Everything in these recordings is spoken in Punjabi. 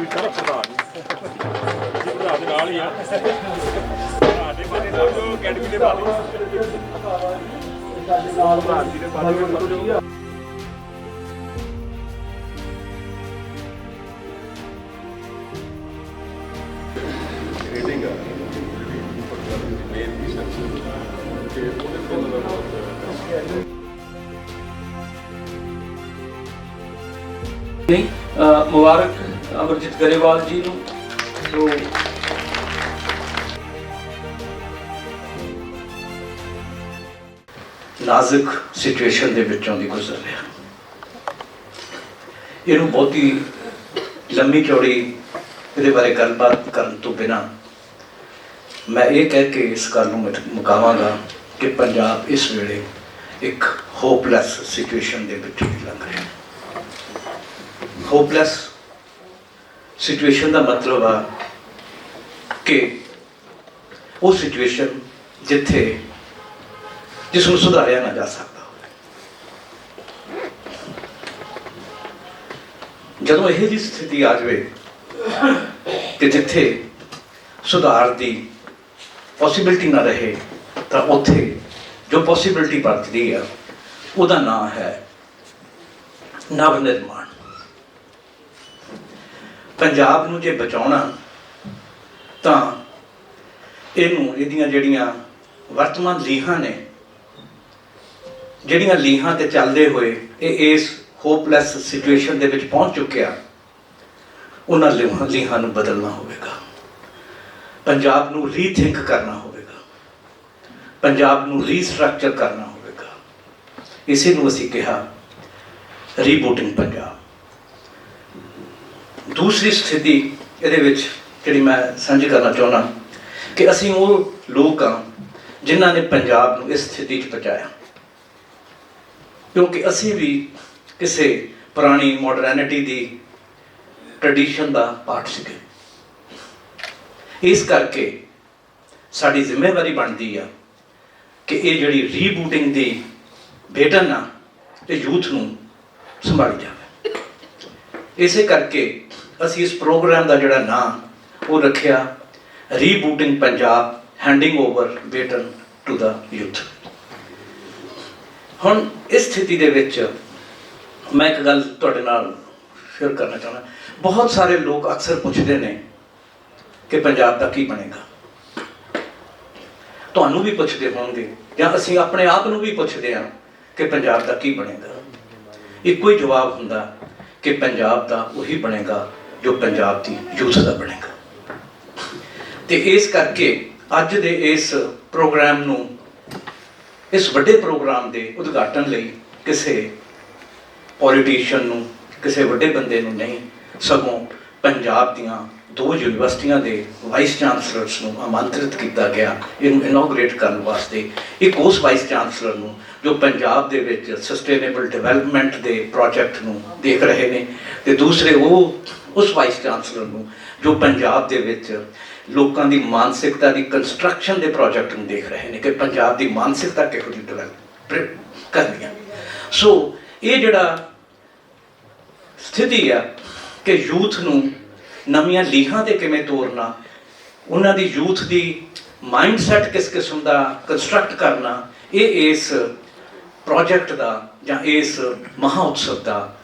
ਵੀ ਸਾਰਾ ਪ੍ਰਧਾਨ ਜੀ ਪ੍ਰਧਾਨ ਦੇ ਨਾਲ ਹੀ ਆ। ਸਾਡੇ ਬਾਰੇ ਦਾ ਜੋ ਅਕੈਡਮੀ ਦੇ ਬਾਰੇ ਪ੍ਰਧਾਨ ਜੀ ਦੇ ਬਾਰੇ ਰੇਟਿੰਗ ਆ। ਮੇਨ ਰਿਸਰਚ ਤੇ ਉਹਦੇ ਤੋਂ ਨਹੀਂ ਅ, ਮੁਬਾਰਕ ਅਮਰਜੀਤ ਗਰੇਵਾਲ ਜੀ ਨੂੰ। ਜੋ ਨਾਜ਼ੁਕ ਸਿਚੁਏਸ਼ਨ ਦੇ ਵਿੱਚੋਂ ਦੀ ਗੁਜ਼ਰ ਰਿਹਾ। ਇਹਨੂੰ ਬਹੁਤੀ ਲੰਮੀ ਚੌੜੀ ਇਹਦੇ ਬਾਰੇ ਗੱਲਬਾਤ ਕਰਨ ਤੋਂ ਬਿਨਾ ਮੈਂ ਇਹ ਕਹਿ ਕੇ ਇਸ ਗੱਲ ਨੂੰ ਮੁਕਾਵਾਂਗਾ ਕਿ ਪੰਜਾਬ ਇਸ ਵੇਲੇ ਇੱਕ ਹੋਪਲੈਸ ਸਿਚੁਏਸ਼ਨ ਦੇ ਵਿੱਚ ਦੀ ਲੰਘ ਰਿਹਾ ਹੈ। ਹੋਪਲੈਸ ਸਿਚੁਏਸ਼ਨ ਦਾ ਮਤਲਬ ਆ ਕਿ ਉਹ ਸਿਚੁਏਸ਼ਨ ਜਿੱਥੇ ਜਿਸ ਨੂੰ ਸੁਧਾਰਿਆ ਨਾ ਜਾ ਸਕਦਾ ਜਦੋਂ ਇਹ ਜੀ ਸਥਿਤੀ ਆ ਜਾਵੇ ਕਿ ਜਿੱਥੇ ਸੁਧਾਰ ਦੀ ਪੋਸਿਬਿਲਿਟੀ ਨਾ ਰਹੇ, ਤਾਂ ਉੱਥੇ ਜੋ ਪੋਸਿਬਿਲਿਟੀ ਵਰਤਦੀ ਆ, ਉਹਦਾ ਨਾਮ ਹੈ ਨਵ ਨਿਰਮਾਣ ਪੰਜਾਬ ਨੂੰ ਜੇ ਬਚਾਉਣਾ, ਤਾਂ ਇਹਨੂੰ ਇਹਦੀਆਂ ਜਿਹੜੀਆਂ ਵਰਤਮਾਨ ਲੀਹਾਂ ਨੇ, ਜਿਹੜੀਆਂ ਲੀਹਾਂ ਤੇ ਚੱਲਦੇ ਹੋਏ ਇਹ ਇਸ ਹੋਪਲੈਸ ਸਿਚੁਏਸ਼ਨ ਦੇ ਵਿੱਚ ਪਹੁੰਚ ਚੁੱਕਿਆ, ਉਹਨਾਂ ਲੀਹਾਂ ਲੀਹਾਂ ਨੂੰ ਬਦਲਣਾ ਹੋਵੇਗਾ। ਪੰਜਾਬ ਨੂੰ ਰੀਥਿੰਕ ਕਰਨਾ ਹੋਵੇਗਾ। ਪੰਜਾਬ ਨੂੰ ਰੀਸਟਰਕਚਰ ਕਰਨਾ ਹੋਵੇਗਾ। ਇਸੇ ਨੂੰ ਅਸੀਂ ਕਿਹਾ ਰੀਬੂਟਿੰਗ ਪੰਜਾਬ। ਦੂਸਰੀ ਸਥਿਤੀ ਇਹਦੇ ਵਿੱਚ ਜਿਹੜੀ ਮੈਂ ਸਾਂਝੀ ਕਰਨਾ ਚਾਹੁੰਦਾ ਕਿ ਅਸੀਂ ਉਹ ਲੋਕ ਹਾਂ ਜਿਨ੍ਹਾਂ ਨੇ ਪੰਜਾਬ ਨੂੰ ਇਸ ਸਥਿਤੀ 'ਚ ਪਹੁੰਚਾਇਆ ਕਿਉਂਕਿ ਅਸੀਂ ਵੀ ਕਿਸੇ ਪੁਰਾਣੀ ਮਾਡਰਨਿਟੀ ਦੀ ਟ੍ਰੈਡੀਸ਼ਨ ਦਾ ਪਾਰਟ ਸੀਗੇ। ਇਸ ਕਰਕੇ ਸਾਡੀ ਜ਼ਿੰਮੇਵਾਰੀ ਬਣਦੀ ਆ ਕਿ ਇਹ ਜਿਹੜੀ ਰੀਬੂਟਿੰਗ ਦੀ ਬੇਟਨ ਆ ਤੇ ਯੂਥ ਨੂੰ ਸੰਭਾਲੀ ਜਾਵੇ। ਇਸੇ ਕਰਕੇ ਅਸੀਂ ਇਸ ਪ੍ਰੋਗਰਾਮ ਦਾ ਜਿਹੜਾ ਨਾਮ, ਉਹ ਰੱਖਿਆ rebooting Punjab handing over baton to the youth ਹੁਣ ਇਸ ਸਥਿਤੀ ਦੇ ਵਿੱਚ ਮੈਂ ਇੱਕ ਗੱਲ ਤੁਹਾਡੇ ਨਾਲ ਸ਼ੇਅਰ ਕਰਨਾ ਚਾਹੁੰਦਾ। ਬਹੁਤ ਸਾਰੇ ਲੋਕ ਅਕਸਰ ਪੁੱਛਦੇ ਨੇ ਕਿ ਪੰਜਾਬ ਦਾ ਕੀ ਬਣੇਗਾ। ਤੁਹਾਨੂੰ ਵੀ ਪੁੱਛਦੇ ਹੋਣਗੇ ਜਾਂ ਅਸੀਂ ਆਪਣੇ ਆਪ ਨੂੰ ਵੀ ਪੁੱਛਦੇ ਹਾਂ ਕਿ ਪੰਜਾਬ ਦਾ ਕੀ ਬਣੇਗਾ। ਇੱਕੋ ਹੀ ਜਵਾਬ ਹੁੰਦਾ ਕਿ ਪੰਜਾਬ ਦਾ ਉਹੀ ਬਣੇਗਾ ਜੋ ਪੰਜਾਬ ਦੀ ਯੂਥ ਦਾ ਬਣੇਗਾ। ਤੇ ਇਸ ਕਰਕੇ ਅੱਜ ਦੇ ਇਸ ਪ੍ਰੋਗਰਾਮ ਨੂੰ, ਇਸ ਵੱਡੇ ਪ੍ਰੋਗਰਾਮ ਦੇ ਉਦਘਾਟਨ ਲਈ ਕਿਸੇ ਪੋਲੀਟੀਸ਼ੀਅਨ ਨੂੰ, ਕਿਸੇ ਵੱਡੇ ਬੰਦੇ ਨੂੰ ਨਹੀਂ, ਸਗੋਂ ਪੰਜਾਬ ਦੀਆਂ ਦੋ ਯੂਨੀਵਰਸਿਟੀਆਂ ਦੇ ਵਾਈਸ ਚਾਂਸਲਰਸ ਨੂੰ ਆਮੰਤਰਿਤ ਕੀਤਾ ਗਿਆ, ਇਹਨੂੰ ਇਨੋਗਰੇਟ ਕਰਨ ਵਾਸਤੇ। ਇੱਕ ਉਸ ਵਾਈਸ ਚਾਂਸਲਰ ਨੂੰ ਜੋ ਪੰਜਾਬ ਦੇ ਵਿੱਚ ਸਸਟੇਨੇਬਲ ਡਿਵੈਲਪਮੈਂਟ ਦੇ ਪ੍ਰੋਜੈਕਟ ਨੂੰ ਦੇਖ ਰਹੇ ਨੇ ਤੇ ਦੂਸਰੇ ਉਹ ਉਸ ਵਾਈਸ ਚਾਂਸਲਰ ਨੂੰ ਜੋ ਪੰਜਾਬ ਦੇ ਵਿੱਚ ਲੋਕਾਂ ਦੀ ਮਾਨਸਿਕਤਾ ਦੀ ਕੰਸਟਰਕਸ਼ਨ ਦੇ ਪ੍ਰੋਜੈਕਟ ਨੂੰ ਦੇਖ ਰਹੇ ਨੇ ਕਿ ਪੰਜਾਬ ਦੀ ਮਾਨਸਿਕਤਾ ਕਿਹੋ ਜਿਹੀ ਡਿਵੈਲਪ ਕਰਨੀ ਆ। ਸੋ ਇਹ ਜਿਹੜਾ ਸਥਿਤੀ ਆ ਕਿ ਯੂਥ ਨੂੰ ਨਵੀਆਂ ਲੀਹਾਂ ਤੇ ਕਿਵੇਂ ਤੋਰਨਾ, ਉਹਨਾਂ ਦੀ ਯੂਥ ਦੀ ਮਾਈਂਡਸੈਟ ਕਿਸ ਕਿਸਮ ਦਾ ਕੰਸਟਰਕਟ ਕਰਨਾ, ਇਹ ਇਸ ਪ੍ਰੋਜੈਕਟ ਦਾ ਜਾਂ ਇਸ ਮਹਾ ਉਤਸਵ ਦਾ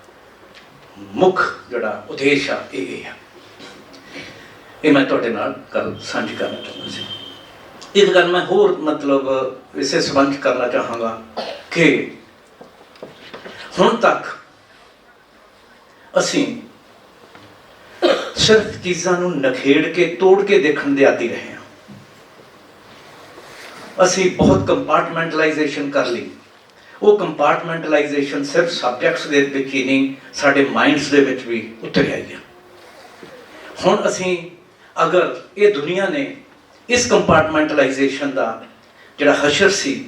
ਮੁੱਖ ਜਿਹੜਾ ਉਦੇਸ਼ ਆ, ਇਹ ਇਹ ਆ। ਇਹ ਮੈਂ ਤੁਹਾਡੇ ਨਾਲ ਗੱਲ ਸਾਂਝੀ ਕਰਨਾ ਚਾਹੁੰਦਾ ਸੀ। ਇੱਕ ਗੱਲ ਮੈਂ ਹੋਰ ਮਤਲਬ ਇਸੇ ਸੰਬੰਧ ਕਰਨਾ ਚਾਹਾਂਗਾ ਕਿ ਹੁਣ ਤੱਕ ਅਸੀਂ ਸਿਰਫ ਚੀਜ਼ਾਂ ਨੂੰ ਨਖੇੜ ਕੇ, ਤੋੜ ਕੇ ਦੇਖਣ ਦੇ ਆਦੀ ਰਹੇ ਹਾਂ। ਅਸੀਂ ਬਹੁਤ ਕੰਪਾਰਟਮੈਂਟਲਾਈਜੇਸ਼ਨ ਕਰ ਲਈ। ਉਹ ਕੰਪਾਰਟਮੈਂਟਲਾਈਜੇਸ਼ਨ ਸਿਰਫ ਸਬਜੈਕਟਸ ਦੇ ਵਿੱਚ ਹੀ ਨਹੀਂ, ਸਾਡੇ ਮਾਈਂਡਸ ਦੇ ਵਿੱਚ ਵੀ ਉਤਰ ਆਈ ਹੈ ਹੁਣ ਅਸੀਂ ਅਗਰ ਇਹ ਦੁਨੀਆ ਨੇ ਇਸ ਕੰਪਾਰਟਮੈਂਟਲਾਈਜੇਸ਼ਨ ਦਾ ਜਿਹੜਾ ਹਸ਼ਰ ਸੀ,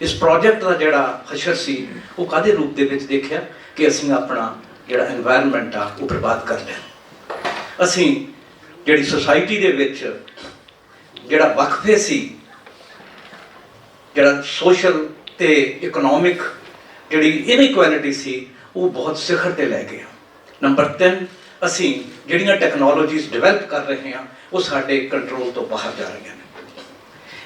ਇਸ ਪ੍ਰੋਜੈਕਟ ਦਾ ਜਿਹੜਾ ਹਸ਼ਰ ਸੀ, ਉਹ ਕਾਦੇ ਰੂਪ ਦੇ ਵਿੱਚ ਦੇਖਿਆ ਕਿ ਅਸੀਂ ਆਪਣਾ ਜਿਹੜਾ এনवायरमेंट ਆ, ਉਹ ਬਰਬਾਦ ਕਰ ਲਿਆ। ਅਸੀਂ ਜਿਹੜੀ ਸੁਸਾਇਟੀ ਦੇ ਵਿੱਚ ਜਿਹੜਾ ਵਕਫੇ ਸੀ, ਜਿਹੜਾ ਸੋਸ਼ਲ ਤੇ ਇਕਨੋਮਿਕ ਜਿਹੜੀ ਇਨਇਕੁਐਲਿਟੀ ਸੀ, ਉਹ ਬਹੁਤ ਸਿਖਰ ਤੇ ਲੈ ਗਿਆ ਨੰਬਰ 3 ਅਸੀਂ ਜਿਹੜੀਆਂ ਟੈਕਨੋਲੋਜੀਜ਼ ਡਿਵੈਲਪ ਕਰ ਰਹੇ ਹਾਂ, ਉਹ ਸਾਡੇ ਕੰਟਰੋਲ ਤੋਂ ਬਾਹਰ ਜਾ ਰਹੀਆਂ ਨੇ।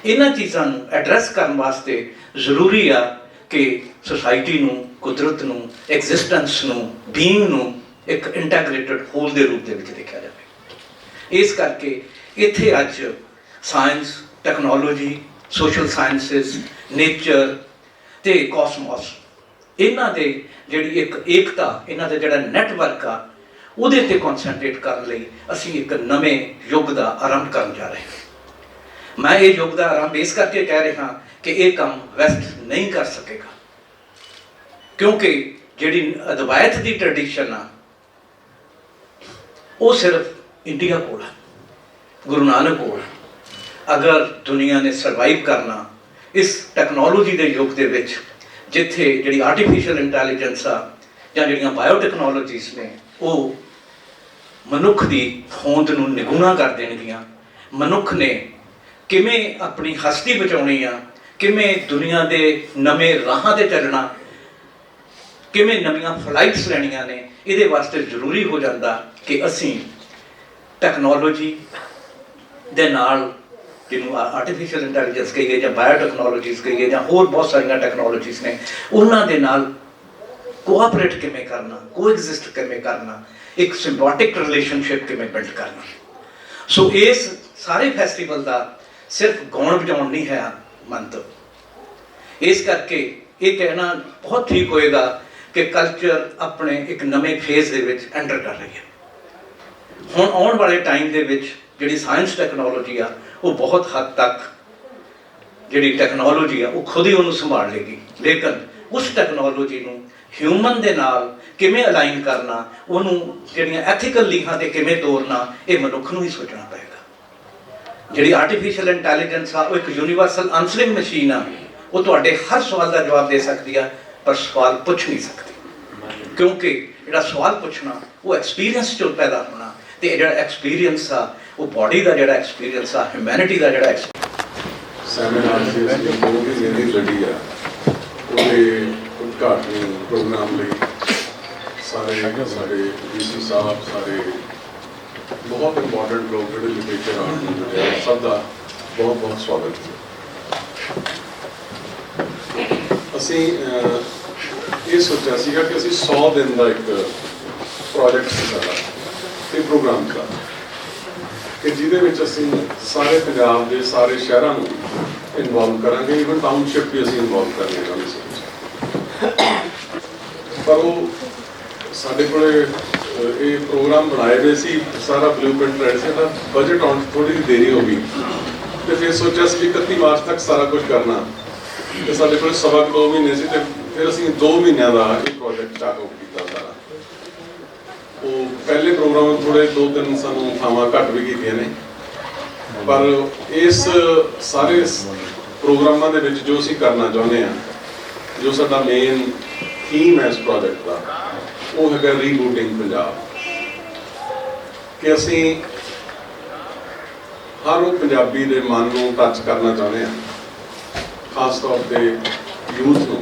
ਇਹਨਾਂ ਚੀਜ਼ਾਂ ਨੂੰ ਐਡਰੈਸ ਕਰਨ ਵਾਸਤੇ ਜ਼ਰੂਰੀ ਆ ਕਿ ਸੋਸਾਇਟੀ ਨੂੰ, ਕੁਦਰਤ ਨੂੰ ਐਗਜ਼ਿਸਟੈਂਸ ਨੂੰ ਬੀਇੰਗ ਨੂੰ ਇੱਕ ਇੰਟੈਗ੍ਰੇਟਿਡ ਹੋਲ ਦੇ ਰੂਪ ਦੇ ਵਿੱਚ ਦੇਖਿਆ ਜਾਵੇ। ਇਸ ਕਰਕੇ ਇੱਥੇ ਅੱਜ science technology social sciences nature ਤੇ ਕਾਸਮੋਸ ਇਹਨਾਂ ਦੇ ਜਿਹੜੀ ਇੱਕ ਏਕਤਾ, ਇਹਨਾਂ ਦਾ ਜਿਹੜਾ ਨੈਟਵਰਕ ਆ, ਉਹਦੇ ਤੇ ਕਨਸੈਂਟਰੇਟ ਕਰਨ ਲਈ ਅਸੀਂ ਇੱਕ ਨਵੇਂ ਯੁੱਗ ਦਾ ਆਰੰਭ ਕਰਨ ਜਾ ਰਹੇ ਹਾਂ। ਮੈਂ ਇਹ ਯੁੱਗ ਦਾ ਆਰੰਭ ਇਸ ਕਰਕੇ ਕਹਿ ਰਿਹਾ ਕਿ ਇਹ ਕੰਮ ਵੈਸਟ ਨਹੀਂ ਕਰ ਸਕੇਗਾ। ਕਿਉਂਕਿ ਜਿਹੜੀ ਅਦਵਾਇਤ ਦੀ ਟ੍ਰੈਡੀਸ਼ਨ ਆ ਉਹ ਸਿਰਫ ਇੰਡੀਆ ਕੋਲ ਹੈ, ਗੁਰੂ ਨਾਨਕ ਕੋਲ ਹੈ। ਅਗਰ ਦੁਨੀਆ ਨੇ ਸਰਵਾਈਵ ਕਰਨਾ ਇਸ ਟੈਕਨੋਲੋਜੀ ਦੇ ਯੁੱਗ ਦੇ ਵਿੱਚ, ਜਿੱਥੇ ਜਿਹੜੀ ਆਰਟੀਫੀਸ਼ੀਅਲ ਇੰਟੈਲੀਜੈਂਸ ਆ ਜਾਂ ਜਿਹੜੀਆਂ ਬਾਇਓ ਬਾਇਓਟੈਕਨੋਲੋਜੀਸ ਨੇ, ਉਹ ਮਨੁੱਖ ਦੀ ਹੋਂਦ ਨੂੰ ਨਿਗੁਣਾ ਕਰ ਦੇਣਗੀਆਂ ਮਨੁੱਖ ਨੇ ਕਿਵੇਂ ਆਪਣੀ ਹਸਤੀ ਬਚਾਉਣੀ ਆ, ਕਿਵੇਂ ਦੁਨੀਆ ਦੇ ਨਵੇਂ ਰਾਹਾਂ ਤੇ ਚੱਲਣਾ ਕਿਵੇਂ ਨਵੀਆਂ ਫਲਾਈਟਸ ਲੈਣੀਆਂ ਨੇ, ਇਹਦੇ ਵਾਸਤੇ ਜ਼ਰੂਰੀ ਹੋ ਜਾਂਦਾ ਕਿ ਅਸੀਂ ਟੈਕਨੋਲੋਜੀ ਦੇ ਨਾਲ ਜਿਹਨੂੰ ਆਰਟੀਫੀਸ਼ੀਅਲ ਇੰਟੈਲੀਜੈਂਸ ਕਹੀਏ ਜਾਂ ਬਾਇਓ ਬਾਇਓਟੈਕਨੋਲੋਜੀਸ ਕਹੀਏ ਜਾਂ ਹੋਰ ਬਹੁਤ ਸਾਰੀਆਂ ਟੈਕਨੋਲੋਜੀਸ ਨੇ, ਉਹਨਾਂ ਦੇ ਨਾਲ ਕੋਆਪਰੇਟ ਕਿਵੇਂ ਕਰਨਾ ਕੋਐਗਜ਼ਿਸਟ ਕਿਵੇਂ ਕਰਨਾ, ਇੱਕ ਸਿੰਬੋਟਿਕ ਰਿਲੇਸ਼ਨਸ਼ਿਪ ਕਿਵੇਂ ਬਿਲਡ ਕਰਨਾ। ਸੋ ਇਸ ਸਾਰੇ ਫੈਸਟੀਵਲ ਦਾ ਸਿਰਫ ਗਾਉਣ ਵਜਾਉਣ ਨਹੀਂ ਹੈ ਮੰਤਵ। ਇਸ ਕਰਕੇ ਇਹ ਕਹਿਣਾ ਬਹੁਤ ਠੀਕ ਹੋਏਗਾ ਕਿ ਕਲਚਰ ਆਪਣੇ ਇੱਕ ਨਵੇਂ ਫੇਜ਼ ਦੇ ਵਿੱਚ ਐਂਟਰ ਕਰ ਰਹੀ ਹੈ। ਹੁਣ ਆਉਣ ਵਾਲੇ ਟਾਈਮ ਦੇ ਵਿੱਚ ਜਿਹੜੀ ਸਾਇੰਸ ਟੈਕਨੋਲੋਜੀ ਆ, ਉਹ ਬਹੁਤ ਹੱਦ ਤੱਕ ਜਿਹੜੀ ਟੈਕਨੋਲੋਜੀ ਆ, ਉਹ ਖੁਦ ਹੀ ਉਹਨੂੰ ਸੰਭਾਲ ਲੇਗੀ। ਲੇਕਿਨ ਉਸ ਟੈਕਨੋਲੋਜੀ ਨੂੰ ਹਿਊਮਨ ਦੇ ਨਾਲ ਕਿਵੇਂ ਅਲਾਈਨ ਕਰਨਾ, ਉਹਨੂੰ ਜਿਹੜੀਆਂ ਐਥੀਕਲ ਲੀਹਾਂ ਤੇ ਕਿਵੇਂ ਤੋਰਨਾ, ਇਹ ਮਨੁੱਖ ਨੂੰ ਹੀ ਸੋਚਣਾ ਪਏਗਾ। ਜਿਹੜੀ ਆਰਟੀਫੀਸ਼ੀਅਲ ਇੰਟੈਲੀਜੈਂਸ ਆ, ਉਹ ਇੱਕ ਯੂਨੀਵਰਸਲ ਆਨਸਰਿੰਗ ਮਸ਼ੀਨ ਆ, ਉਹ ਤੁਹਾਡੇ ਹਰ ਸਵਾਲ ਦਾ ਜਵਾਬ ਦੇ ਸਕਦੀ ਆ ਪਰ ਸਵਾਲ ਪੁੱਛ ਨਹੀਂ ਸਕਦੀ। ਕਿਉਂਕਿ ਜਿਹੜਾ ਸਵਾਲ ਪੁੱਛਣਾ, ਉਹ ਐਕਸਪੀਰੀਅੰਸ ਚੋਂ ਪੈਦਾ ਹੋਣਾ ਤੇ ਜਿਹੜਾ ਐਕਸਪੀਰੀਅੰਸ ਆ, ਉਹ ਬਾਡੀ ਦਾ ਜਿਹੜਾ ਐਕਸਪੀਰੀਅੰਸ ਆ ਹਿਊਮੈਨਿਟੀ ਦਾ ਜਿਹੜਾ ਸੈਮੀਨਾਰ ਦੇ ਅਸੀਂ ਦੋ ਲੜੀ ਆ। ਉਹਦੇ ਉਦਘਾਟਨ ਪ੍ਰੋਗਰਾਮ ਲਈ ਸਾਰੇ ਸਾਡੇ ਡੀਸੀ ਸਾਹਿਬ, ਸਾਰੇ ਬਹੁਤ ਇੰਪੋਰਟੈਂਟ ਲੋਕ ਜਿਹੜੇ ਲਿਟਰੇਚਰ ਆਰਟ ਨੂੰ ਸਭ ਦਾ ਬਹੁਤ ਬਹੁਤ ਸਵਾਗਤ ਹੈ। ਅਸੀਂ ਇਹ ਸੋਚਿਆ ਸੀਗਾ ਕਿ ਅਸੀਂ 100 ਦਿਨ ਦਾ ਇੱਕ ਪ੍ਰੋਜੈਕਟ ਸੀ ਸਾਡਾ ਤੇ ਪ੍ਰੋਗਰਾਮ ਦਾ ਕਿ ਜਿਹਦੇ ਵਿੱਚ ਅਸੀਂ ਸਾਰੇ ਪੰਜਾਬ ਦੇ ਸਾਰੇ ਸ਼ਹਿਰਾਂ ਨੂੰ ਇਨਵੋਲਵ ਕਰਾਂਗੇ ਇਵਨ ਟਾਊਨਸ਼ਿਪ ਵੀ ਅਸੀਂ ਇਨਵੋਲਵ ਕਰਨੇ ਹਾਂ ਇਸ ਵਿੱਚ। ਪਰ ਉਹ ਸਾਡੇ ਕੋਲੇ ਇਹ ਪ੍ਰੋਗਰਾਮ ਬਣਾਏ ਹੋਏ ਸੀ, ਸਾਰਾ ਬਲੂਪ੍ਰਿੰਟ ਰੈਡੀ ਸੀ ਤਾਂ ਬਜਟ ਆਉਣ 'ਚ ਥੋੜੀ ਜਿਹੀ ਦੇਰੀ ਹੋ ਗਈ। ਤੇ ਫਿਰ ਸੋਚਿਆ ਸੀ ਵੀ 31 ਮਾਰਚ ਤੱਕ ਸਾਰਾ ਕੁਝ ਕਰਨਾ। ਤੇ ਸਾਡੇ ਕੋਲ ਸਵਾ ਕੁ ਦੋ ਮਹੀਨੇ ਸੀ ਤੇ ਫਿਰ ਅਸੀਂ 2 ਮਹੀਨਿਆਂ ਦਾ ਇਹ ਪ੍ਰੋਜੈਕਟ ਚਾਲੂ ਕੀਤਾ ਸਾਰਾ। ਉਹ ਪਹਿਲੇ ਪ੍ਰੋਗਰਾਮ ਥੋੜੇ ਦੋ ਤਿੰਨ ਸਾਨੂੰ ਥਾਵਾਂ ਘੱਟ ਵੀ ਕੀਤੀਆਂ ਨੇ। ਪਰ ਇਸ ਸਾਰੇ ਪ੍ਰੋਗਰਾਮਾਂ ਦੇ ਵਿੱਚ ਜੋ ਅਸੀਂ ਕਰਨਾ ਚਾਹੁੰਦੇ ਆ ਜੋ ਸਾਡਾ ਮੇਨ ਥੀਮ ਹੈ ਇਸ ਪ੍ਰੋਜੈਕਟ ਦਾ, ਉਹ ਹੈਗਾ ਰੀਬੂਟਿੰਗ ਪੰਜਾਬ। ਕਿ ਅਸੀਂ ਹਰ ਉਹ ਪੰਜਾਬੀ ਦੇ ਮਨ ਨੂੰ ਟੱਚ ਕਰਨਾ ਚਾਹੁੰਦੇ ਆ ਖਾਸ ਤੌਰ ਤੇ ਯੂਥ ਨੂੰ,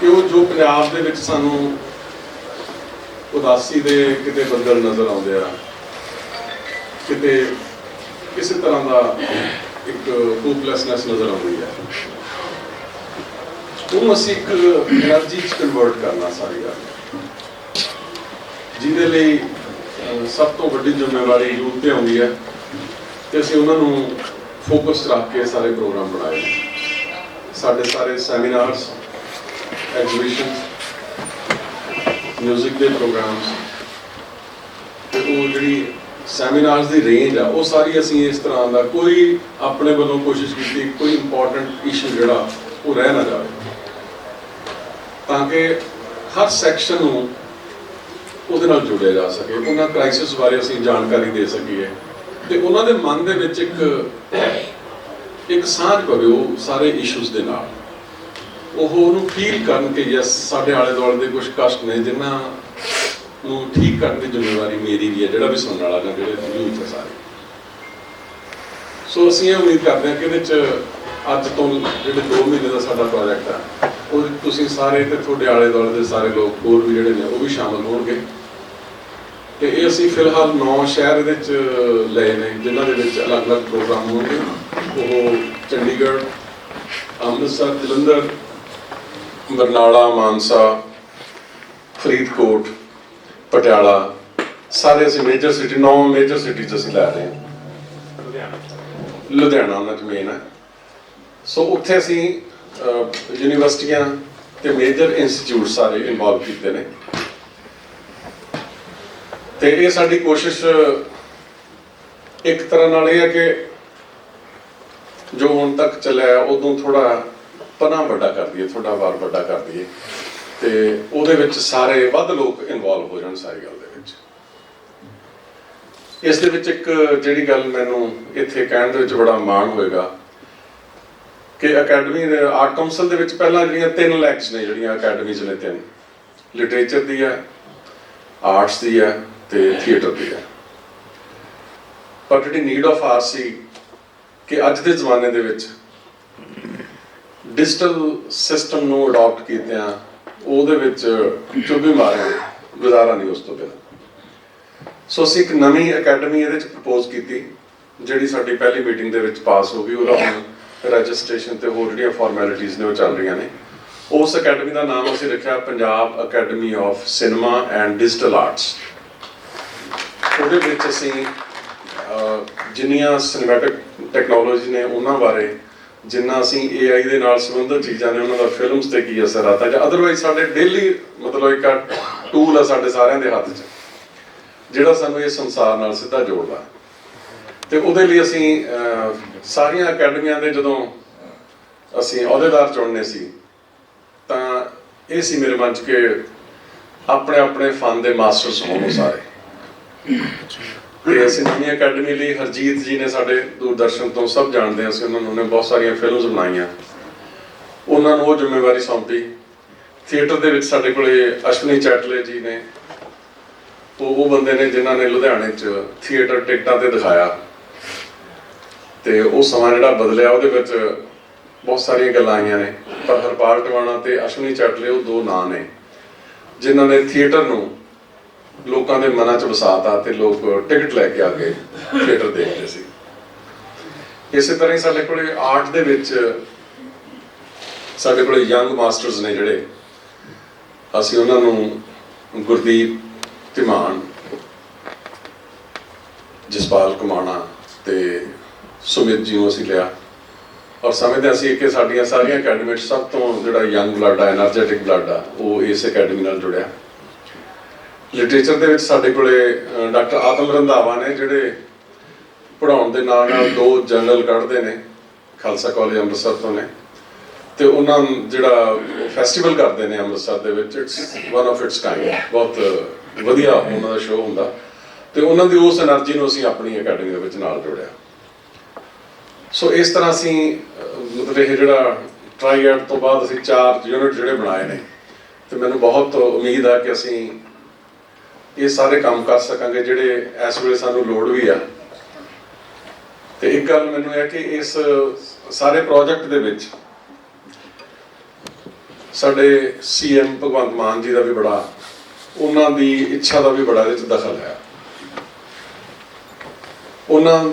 ਕਿ ਉਹ ਜੋ ਪੰਜਾਬ ਦੇ ਵਿੱਚ ਸਾਨੂੰ ਉਦਾਸੀ ਦੇ ਕਿਤੇ ਬੱਦਲ ਨਜ਼ਰ ਆਉਂਦੇ ਆ, ਕਿਤੇ ਕਿਸੇ ਤਰ੍ਹਾਂ ਦਾ ਇੱਕ ਹੋਪਲੈਸਨੈਸ ਨਜ਼ਰ ਆਉਂਦੀ ਹੈ ਉਹ ਅਸੀਂ ਇੱਕ એનર્ਜੀ ਚ ਕਨਵਰਟ ਕਰਨਾ ਸਾਰੀ ਗੱਲ। ਜਿਹਦੇ ਲਈ ਸਭ ਤੋਂ ਵੱਡੀ ਜ਼ਿੰਮੇਵਾਰੀ ਯੂਥ ਤੇ ਆਉਂਦੀ ਹੈ ਤੇ ਅਸੀਂ ਉਹਨਾਂ ਨੂੰ ਫੋਕਸ ਰੱਖ ਕੇ ਸਾਰੇ ਪ੍ਰੋਗਰਾਮ ਬਣਾਏ। ਸਾਡੇ ਸਾਰੇ ਸੈਮੀਨਾਰਸ, ਐਗਜ਼ੀਬਿਸ਼ਨਸ ਮਿਊਜ਼ਿਕ ਦੇ ਪ੍ਰੋਗਰਾਮਸ, ਤੇ ਉਹ ਜਿਹੜੀ ਸੈਮੀਨਾਰਸ ਦੀ ਰੇਂਜ ਆ, ਉਹ ਸਾਰੀ ਅਸੀਂ ਇਸ ਤਰ੍ਹਾਂ ਦਾ ਕੋਈ ਆਪਣੇ ਵੱਲੋਂ ਕੋਸ਼ਿਸ਼ ਕੀਤੀ, ਕੋਈ ਇੰਪੋਰਟੈਂਟ ਇਸ਼ੂ ਜਿਹੜਾ, ਉਹ ਰਹਿ ਨਾ ਜਾਵੇ। ਤਾਂ ਕਿ ਹਰ ਸੈਕਸ਼ਨ ਨੂੰ ਉਹਦੇ ਨਾਲ ਜੋੜਿਆ ਜਾ ਸਕੇ। ਉਹਨਾਂ ਕ੍ਰਾਈਸਿਸ ਬਾਰੇ ਅਸੀਂ ਜਾਣਕਾਰੀ ਦੇ ਸਕੀਏ। ਤੇ ਉਹਨਾਂ ਦੇ ਮਨ ਦੇ ਵਿੱਚ ਇੱਕ ਇੱਕ ਸਾਂਝ ਪਵੇ ਉਹ ਸਾਰੇ ਇਸ਼ੂਜ਼ ਦੇ ਨਾਲ। ਉਹ ਉਹਨੂੰ ਫੀਲ ਕਰਨ ਕਿ ਯਸ ਸਾਡੇ ਆਲੇ ਦੁਆਲੇ ਦੇ ਕੁਝ ਕਸ਼ਟ ਨੇ, ਜਿਨ੍ਹਾਂ ਨੂੰ ਠੀਕ ਕਰਨ ਦੀ ਜ਼ਿੰਮੇਵਾਰੀ ਮੇਰੀ ਵੀ ਹੈ, ਜਿਹੜਾ ਵੀ ਸੁਣਨ ਵਾਲਾ ਜਾਂ ਜਿਹੜੇ ਯੂਥ ਹੈ ਸਾਰੇ। ਸੋ ਅਸੀਂ ਇਹ ਉਮੀਦ ਕਰਦੇ ਹਾਂ ਕਿ ਇਹਦੇ ਚ ਅੱਜ ਤੋਂ ਜਿਹੜੇ 2 ਮਹੀਨੇ ਦਾ ਸਾਡਾ ਪ੍ਰੋਜੈਕਟ ਹੈ ਉਹ ਤੁਸੀਂ ਸਾਰੇ ਤੇ ਤੁਹਾਡੇ ਆਲੇ ਦੁਆਲੇ ਦੇ ਸਾਰੇ ਲੋਕ ਹੋਰ ਵੀ ਜਿਹੜੇ ਨੇ, ਉਹ ਵੀ ਸ਼ਾਮਲ ਹੋਣਗੇ। ਤੇ ਇਹ ਅਸੀਂ ਫਿਲਹਾਲ 9 ਸ਼ਹਿਰ ਦੇ ਵਿੱਚ ਲਏ ਨੇ, ਜਿਨ੍ਹਾਂ ਦੇ ਵਿੱਚ ਅਲੱਗ-ਅਲੱਗ ਪ੍ਰੋਗਰਾਮ ਹੋਣਗੇ। ਉਹ ਚੰਡੀਗੜ੍ਹ, ਅੰਮ੍ਰਿਤਸਰ, ਜਲੰਧਰ, ਬਰਨਾਲਾ, ਮਾਨਸਾ, ਫਰੀਦਕੋਟ, ਪਟਿਆਲਾ, ਸਾਰੇ ਅਸੀਂ ਮੇਜਰ ਸਿਟੀ ਨੌ ਮੇਜਰ ਸਿਟੀਜ਼ ਅਸੀਂ ਲੈ ਰਹੇ ਹਾਂ। ਲੁਧਿਆਣਾ। ਲੁਧਿਆਣਾ ਉਹਨਾਂ ਚ ਮੇਨ ਹੈ। ਸੋ ਉੱਥੇ ਅਸੀਂ ਯੂਨੀਵਰਸਿਟੀਆਂ ਤੇ ਮੇਜਰ ਇੰਸਟੀਚਿਊਟ ਸਾਰੇ ਇਨਵੋਲਵ ਕੀਤੇ ਨੇ। ਤੇ ਇਹ ਸਾਡੀ ਕੋਸ਼ਿਸ਼, ਇੱਕ ਤਰ੍ਹਾਂ ਨਾਲ ਇਹ ਹੈ ਕਿ ਜੋ ਹੁਣ ਤੱਕ ਚੱਲਿਆ ਉਦੋਂ ਥੋੜਾ ਪਨਾ ਵੱਡਾ ਕਰ ਦਈਏ ਥੋੜਾ ਵਾਰ ਵੱਡਾ ਕਰ ਦਈਏ। ਤੇ ਉਹਦੇ ਵਿੱਚ ਸਾਰੇ ਵੱਧ ਲੋਕ ਇਨਵੋਲਵ ਹੋ ਜਾਣ ਸਾਰੀ ਗੱਲ ਦੇ ਵਿੱਚ। ਇਸ ਦੇ ਵਿੱਚ ਇੱਕ ਜਿਹੜੀ ਗੱਲ ਮੈਨੂੰ ਇੱਥੇ ਕਹਿਣ ਦੇ ਵਿੱਚ ਬੜਾ ਮਾਣ ਹੋਏਗਾ ਕਿ ਅਕੈਡਮੀ ਦੇ ਆਰਟ ਕਾਉਂਸਲ ਦੇ ਵਿੱਚ ਪਹਿਲਾਂ ਜਿਹੜੀਆਂ ਤਿੰਨ ਲੈਗਸ ਨੇ, ਜਿਹੜੀਆਂ ਅਕੈਡਮੀਜ਼ ਨੇ ਤਿੰਨ। ਲਿਟਰੇਚਰ ਦੀ ਹੈ ਆਰਟਸ ਦੀ ਹੈ ਤੇ ਥੀਏਟਰ ਦੀ ਹੈ। ਪਰ ਜਿਹੜੀ ਨੀਡ ਆਫ ਆਰ ਸੀ ਕਿ ਅੱਜ ਦੇ ਜ਼ਮਾਨੇ ਦੇ ਵਿੱਚ ਡਿਜੀਟਲ ਸਿਸਟਮ ਨੂੰ ਅਡਾਪਟ ਕੀਤਿਆਂ ਉਹਦੇ ਵਿੱਚ ਚੁੱਭੀ ਮਾਰਿਆ ਗੁਜ਼ਾਰਾ ਨਹੀਂ ਉਸ ਤੋਂ ਬਿਨਾਂ ਸੋ ਅਸੀਂ ਇੱਕ ਨਵੀਂ ਅਕੈਡਮੀ ਇਹਦੇ ਵਿੱਚ ਪ੍ਰਪੋਜ਼ ਕੀਤੀ, ਜਿਹੜੀ ਸਾਡੀ ਪਹਿਲੀ ਮੀਟਿੰਗ ਦੇ ਵਿੱਚ ਪਾਸ ਹੋ ਗਈ, ਉਹਦਾ ਹੁਣ ਰਜਿਸਟ੍ਰੇਸ਼ਨ ਤੇ ਹੋਰ ਜਿਹੜੀਆਂ ਫਾਰਮੈਲਿਟੀਆਂ ਨੇ ਉਹ ਚੱਲ ਰਹੀਆਂ ਨੇ। ਉਸ ਅਕੈਡਮੀ ਦਾ ਨਾਮ ਅਸੀਂ ਰੱਖਿਆ Punjab academy of cinema and digital arts. ਉਹਦੇ ਵਿੱਚ ਅਸੀਂ ਜਿੰਨੀਆਂ ਸਿਨੇਮੈਟਿਕ ਟੈਕਨੋਲੋਜੀ ਨੇ ਉਹਨਾਂ ਬਾਰੇ, ਜਿੰਨਾ ਅਸੀਂ AI ਦੇ ਨਾਲ ਸੰਬੰਧਿਤ ਚੀਜ਼ਾਂ ਨੇ, ਉਹਨਾਂ ਦਾ ਫਿਲਮਸ ਤੇ ਕੀ ਅਸਰ ਆਤਾ ਜਾਂ ਅਦਰਵਾਈਜ਼ ਸਾਡੇ ਡੇਲੀ ਮਤਲਬ ਇੱਕ ਟੂਲ ਆ ਸਾਡੇ ਸਾਰਿਆਂ ਦੇ ਹੱਥ 'ਚ, ਜਿਹੜਾ ਸਾਨੂੰ ਇਹ ਸੰਸਾਰ ਨਾਲ ਸਿੱਧਾ ਜੋੜਦਾ ਤੇ ਉਹਦੇ ਲਈ ਅਸੀਂ ਸਾਰੀਆਂ ਅਕੈਡਮੀਆਂ ਦੇ ਜਦੋਂ ਅਸੀਂ ਅਹੁਦੇਦਾਰ ਚੁਣਨੇ ਸੀ, ਤਾਂ ਇਹ ਸੀ ਮੇਰੇ ਮਨ 'ਚ ਕਿ ਆਪਣੇ ਆਪਣੇ ਫਨ ਦੇ ਮਾਸਟਰਸ ਹੋਣ ਸਾਰੇ। ਤੇ ਅਸੀਂ ਅਕੈਡਮੀ ਲਈ ਹਰਜੀਤ ਜੀ ਨੇ ਸਾਡੇ ਦੂਰਦਰਸ਼ਨ ਤੋਂ ਸਭ ਜਾਣਦੇ ਹਾਂ। ਅਸੀਂ ਉਹਨਾਂ ਨੂੰ ਬਹੁਤ ਸਾਰੀਆਂ ਫਿਲਮਸ ਬਣਾਈਆਂ। ਉਹਨਾਂ ਨੂੰ ਉਹ ਜ਼ਿੰਮੇਵਾਰੀ ਸੌਂਪੀ। ਥੀਏਟਰ ਦੇ ਵਿੱਚ ਸਾਡੇ ਕੋਲੇ ਅਸ਼ਵਨੀ ਚੈਟਲੇ ਜੀ ਨੇ। ਉਹ ਉਹ ਬੰਦੇ ਨੇ ਜਿਨ੍ਹਾਂ ਨੇ ਲੁਧਿਆਣੇ 'ਚ ਥੀਏਟਰ ਟਿਕਟਾਂ ਤੇ ਦਿਖਾਇਆ। ਤੇ ਉਹ ਸਮਾਂ ਜਿਹੜਾ ਬਦਲਿਆ, ਉਹਦੇ ਵਿੱਚ ਬਹੁਤ ਸਾਰੀਆਂ ਗੱਲਾਂ ਆਈਆਂ ਨੇ। ਪਰ ਹਰਪਾਲ ਟਵਾਣਾ ਤੇ ਅਸ਼ਵਨੀ ਚੈਟਲੇ ਉਹ ਦੋ ਨਾਂ ਨੇ। ਜਿਨ੍ਹਾਂ ਨੇ ਥੀਏਟਰ ਨੂੰ ਲੋਕਾਂ ਦੇ ਮਨਾਂ 'ਚ ਵਸਾਤਾ ਤੇ ਲੋਕ ਟਿਕਟ ਲੈ ਕੇ ਆ ਗਏ ਥੀਏਟਰ ਦੇਖਦੇ ਸੀ। ਇਸੇ ਤਰ੍ਹਾਂ ਹੀ ਸਾਡੇ ਕੋਲੇ ਆਰਟ ਦੇ ਵਿੱਚ ਸਾਡੇ ਕੋਲੇ ਯੰਗ ਮਾਸਟਰਸ ਨੇ ਜਿਹੜੇ, ਅਸੀਂ ਉਹਨਾਂ ਨੂੰ ਗੁਰਦੀਪ ਤਿਮਾਨ ਜਸਪਾਲ ਕਮਾਣਾ ਤੇ ਸੁਮਿਤ ਜੀ ਨੂੰ ਅਸੀਂ ਲਿਆ। ਔਰ ਸਮਝਦੇ ਅਸੀਂ ਕਿ ਸਾਡੀਆਂ ਸਾਰੀਆਂ ਅਕੈਡਮੀਆਂ ਸਭ ਤੋਂ ਜਿਹੜਾ ਯੰਗ ਬਲੱਡ ਆ એનર્ਜੈਟਿਕ ਬਲੱਡ ਆ, ਉਹ ਇਸ ਅਕੈਡਮੀ ਨਾਲ ਜੁੜਿਆ। ਲਿਟਰੇਚਰ ਦੇ ਵਿੱਚ ਸਾਡੇ ਕੋਲੇ ਡਾਕਟਰ ਆਤਮ ਰੰਧਾਵਾ ਨੇ ਜਿਹੜੇ ਪੜਾਉਣ ਦੇ ਨਾਲ ਨਾਲ ਦੋ ਜਰਨਲ ਕੱਢਦੇ ਨੇ, ਖਾਲਸਾ ਕਾਲਜ ਅੰਮ੍ਰਿਤਸਰ ਤੋਂ ਨੇ। ਤੇ ਉਹਨਾਂ ਜਿਹੜਾ ਫੈਸਟੀਵਲ ਕਰਦੇ ਨੇ ਅੰਮ੍ਰਿਤਸਰ ਦੇ ਵਿੱਚ it's one of its kind ਬਹੁਤ ਵਧੀਆ ਉਹਨਾਂ ਦਾ ਸ਼ੋਅ ਹੁੰਦਾ। ਤੇ ਉਹਨਾਂ ਦੀ ਉਸ એનર્ਜੀ ਨੂੰ ਅਸੀਂ ਆਪਣੀ ਅਕੈਡਮੀ ਦੇ ਵਿੱਚ ਨਾਲ ਜੋੜਿਆ। ਸੋ ਇਸ ਤਰ੍ਹਾਂ ਅਸੀਂ ਮਤਲਬ ਇਹ ਜਿਹੜਾ ਟ੍ਰਾਈਐਡ ਤੋਂ ਬਾਅਦ ਅਸੀਂ ਚਾਰ ਯੂਨਿਟ ਜਿਹੜੇ ਬਣਾਏ ਨੇ, ਤੇ ਮੈਨੂੰ ਬਹੁਤ ਉਮੀਦ ਆ ਕਿ ਅਸੀਂ ਇਹ ਸਾਰੇ ਕੰਮ ਕਰ ਸਕਾਂਗੇ ਜਿਹੜੇ ਇਸ ਵੇਲੇ ਸਾਨੂੰ ਲੋੜ ਵੀ ਆ। ਤੇ ਇੱਕ ਗੱਲ ਮੈਨੂੰ ਇਹ ਹੈ ਕਿ ਇਸ ਸਾਰੇ ਪ੍ਰੋਜੈਕਟ ਦੇ ਵਿੱਚ ਸਾਡੇ ਸੀਐਮ ਭਗਵੰਤ ਮਾਨ ਜੀ ਦਾ ਵੀ ਬੜਾ, ਉਹਨਾਂ ਦੀ ਇੱਛਾ ਦਾ ਵੀ ਬੜਾ ਇਹਦੇ ਵਿੱਚ ਦਖਲ ਹੈ। ਉਹਨਾਂ,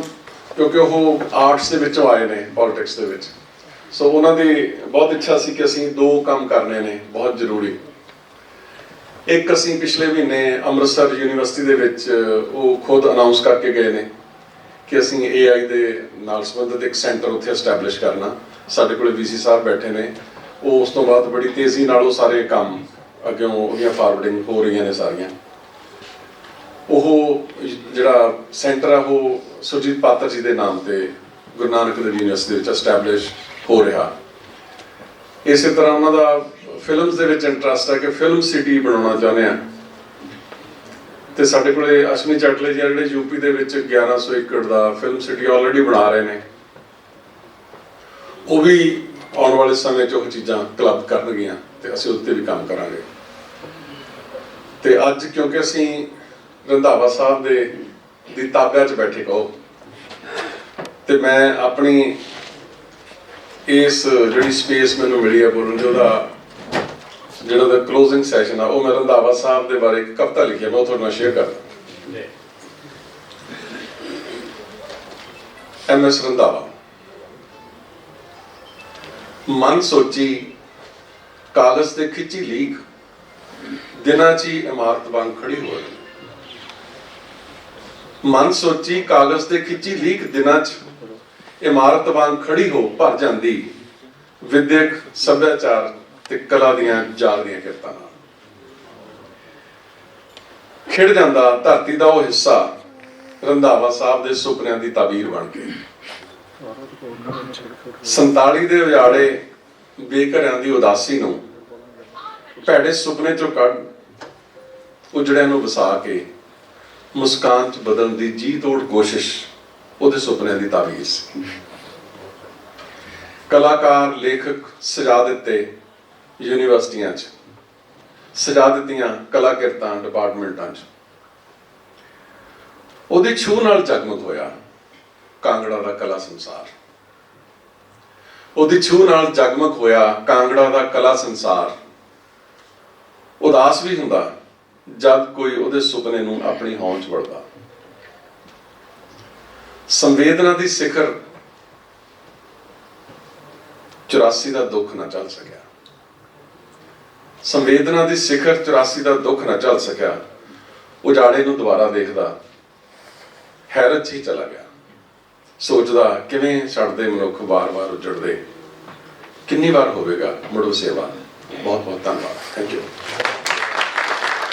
ਕਿਉਂਕਿ ਉਹ ਆਰਟਸ ਦੇ ਵਿੱਚੋਂ ਆਏ ਨੇ ਪੋਲਿਟਿਕਸ ਦੇ ਵਿੱਚ। ਸੋ ਉਹਨਾਂ ਦੀ ਬਹੁਤ ਇੱਛਾ ਸੀ ਕਿ ਅਸੀਂ ਦੋ ਕੰਮ ਕਰਨੇ ਨੇ, ਬਹੁਤ ਜ਼ਰੂਰੀ। ਇੱਕ ਅਸੀਂ ਪਿਛਲੇ ਮਹੀਨੇ ਅੰਮ੍ਰਿਤਸਰ ਯੂਨੀਵਰਸਿਟੀ ਦੇ ਵਿੱਚ ਉਹ ਖੁਦ ਅਨਾਉਂਸ ਕਰਕੇ ਗਏ ਨੇ ਕਿ ਅਸੀਂ AI ਦੇ ਨਾਲ ਸੰਬੰਧਿਤ ਇੱਕ ਸੈਂਟਰ ਉੱਥੇ ਐਸਟੈਬਲਿਸ਼ ਕਰਨਾ। ਸਾਡੇ ਕੋਲੇ ਵੀਸੀ ਸਾਹਿਬ ਬੈਠੇ ਨੇ। ਉਹ ਉਸ ਤੋਂ ਬਾਅਦ ਬੜੀ ਤੇਜ਼ੀ ਨਾਲ ਉਹ ਸਾਰੇ ਕੰਮ ਅੱਗੇ ਉਹਦੀਆਂ ਫਾਰਵਰਡਿੰਗ ਹੋ ਰਹੀਆਂ ਨੇ ਸਾਰੀਆਂ। ਉਹ ਜਿਹੜਾ ਸੈਂਟਰ ਆ, ਉਹ ਸੁਰਜੀਤ ਪਾਤਰ ਜੀ ਦੇ ਨਾਮ ਤੇ ਗੁਰੂ ਨਾਨਕ ਦੇਵ ਯੂਨੀਵਰਸਿਟੀ ਵਿੱਚ ਐਸਟੈਬਲਿਸ਼ ਹੋ ਰਿਹਾ। ਇਸੇ ਤਰ੍ਹਾਂ ਉਹਨਾਂ ਦਾ ਫਿਲਮਸ ਦੇ ਵਿੱਚ ਇੰਟਰਸਟ ਹੈ ਕਿ ਫਿਲਮ ਸਿਟੀ ਬਣਾਉਣਾ ਚਾਹੁੰਦੇ ਆ। ਤੇ ਸਾਡੇ ਕੋਲੇ ਅਸ਼ਵਨੀ ਚਟਲੇ ਜੀ ਆ ਜਿਹੜੇ ਯੂਪੀ ਦੇ ਵਿੱਚ 1100 ਏਕੜ ਦਾ ਫਿਲਮ ਸਿਟੀ ਆਲਰੇਡੀ ਬਣਾ ਰਹੇ ਨੇ। ਉਹ ਵੀ ਆਉਣ ਵਾਲੇ ਸਮੇਂ 'ਚ ਉਹ ਚੀਜ਼ਾਂ ਕਲੱਬ ਕਰਨਗੀਆਂ ਤੇ ਅਸੀਂ ਉੱਤੇ ਵੀ ਕੰਮ ਕਰਾਂਗੇ। ਤੇ ਅੱਜ ਕਿਉਂਕਿ ਅਸੀਂ ਰੰਧਾਵਾ ਸਾਹਿਬ ਦੇ ਦੀ ਤਾਬਿਆ 'ਚ ਬੈਠੇ ਕਹੋ, ਤੇ ਮੈਂ ਆਪਣੀ ਇਸ ਜਿਹੜੀ ਸਪੇਸ ਮੈਨੂੰ ਮਿਲੀ ਹੈ ਬੋਲਣ ਦੀ, ਉਹਦਾ ਜਿਹੜਾ ਦਾ ਕਲੋਜ਼ਿੰਗ ਸੈਸ਼ਨ ਆ, ਉਹ ਮੈਂ ਰੰਧਾਵਾ ਸਾਹਿਬ ਦੇ ਬਾਰੇ ਇੱਕ ਕਵਿਤਾ ਲਿਖੀ ਹੈ ਮੈਂ ਉਹ ਤੁਹਾਡੇ ਨਾਲ ਸ਼ੇਅਰ ਕਰਦਾ। ਐਮ ਐਸ ਰੰਧਾਵਾ, ਮਨ ਸੋਚੀ ਕਾਗਜ਼ ਤੇ ਖਿੱਚੀ ਲੀਕ, ਦਿਨਾਂ 'ਚ ਹੀ ਇਮਾਰਤ ਵਾਂਗ ਖੜੀ ਹੋ ਗਈ ਮਨ ਸੋਚੀ ਕਾਗਜ਼ ਤੇ ਖਿੱਚੀ ਲੀਕ, ਦਿਨਾਂ 'ਚ ਇਮਾਰਤ ਵਾਂਗ ਖੜੀ ਹੋ, ਭਰ ਜਾਂਦੀ। ਵਿਦਿਅਕ ਸੱਭਿਆਚਾਰ ਤੇ ਕਲਾ ਦੀਆਂ ਜਾਗਦੀਆਂ ਕਿਰਤਾਂ ਖਿੜ ਜਾਂਦਾ ਧਰਤੀ ਦਾ ਉਹ ਹਿੱਸਾ, ਰੰਧਾਵਾ ਸਾਹਿਬ ਦੇ ਸੁਪਨਿਆਂ ਦੀ ਤਾਬੀਰ ਬਣ ਕੇ। 47 ਦੇ ਉਜਾੜੇ ਬੇਘਰਿਆਂ ਦੀ ਉਦਾਸੀ ਨੂੰ ਭੈੜੇ ਸੁਪਨੇ ਚੋਂ ਕੱਢ ਉਜੜਿਆਂ ਨੂੰ ਵਸਾ ਕੇ ਮੁਸਕਾਨ ਚ ਬਦਲਣ ਦੀ ਜੀ ਤੋੜ ਕੋਸ਼ਿਸ਼ ਉਹਦੇ ਸੁਪਨਿਆਂ ਦੀ ਤਾਬੀਰ ਸੀ। ਕਲਾਕਾਰ, ਲੇਖਕ ਸਜਾ ਦਿੱਤੇ ਯੂਨੀਵਰਸਿਟੀਆਂ 'ਚ, ਸਜਾ ਦਿੱਤੀਆਂ ਕਲਾ ਕਿਰਤਾਂ ਡਿਪਾਰਟਮੈਂਟਾਂ 'ਚ। ਉਹਦੀ ਛੂਹ ਨਾਲ ਜਗਮਗ ਹੋਇਆ ਕਾਂਗੜਾ ਦਾ ਕਲਾ ਸੰਸਾਰ। ਉਹਦੀ ਛੂਹ ਨਾਲ ਜਗਮਗ ਹੋਇਆ ਕਾਂਗੜਾ ਦਾ ਕਲਾ ਸੰਸਾਰ। ਉਦਾਸ ਵੀ ਹੁੰਦਾ ਜਦ ਕੋਈ ਉਹਦੇ ਸੁਪਨੇ ਨੂੰ ਆਪਣੀ ਹੌਂਚ ਚ ਵੜਦਾ। ਸੰਵੇਦਨਾ ਦੀ ਸਿਖਰ 84 ਦਾ ਦੁੱਖ ਨਾ ਚੱਲ ਸਕਿਆ। ਸੰਵੇਦਨਾ ਦੀ ਸਿਖਰ 84 ਦਾ ਦੁੱਖ ਨਾ ਝੱਲ ਸਕਿਆ। ਉਜਾੜੇ ਨੂੰ ਦੁਬਾਰਾ ਦੇਖਦਾ, ਹੈਰਤ ਹੀ ਚਲਾ ਗਿਆ। ਸੋਚਦਾ, ਕਿਵੇਂ ਛੱਡਦੇ ਮਨੁੱਖ ਵਾਰ-ਵਾਰ ਉਜੜਦੇ। ਕਿੰਨੀ ਵਾਰ ਹੋਵੇਗਾ ਮੁੜੋ ਸੇਵਾ? ਬਹੁਤ ਬਹੁਤ ਧੰਨਵਾਦ। Thank you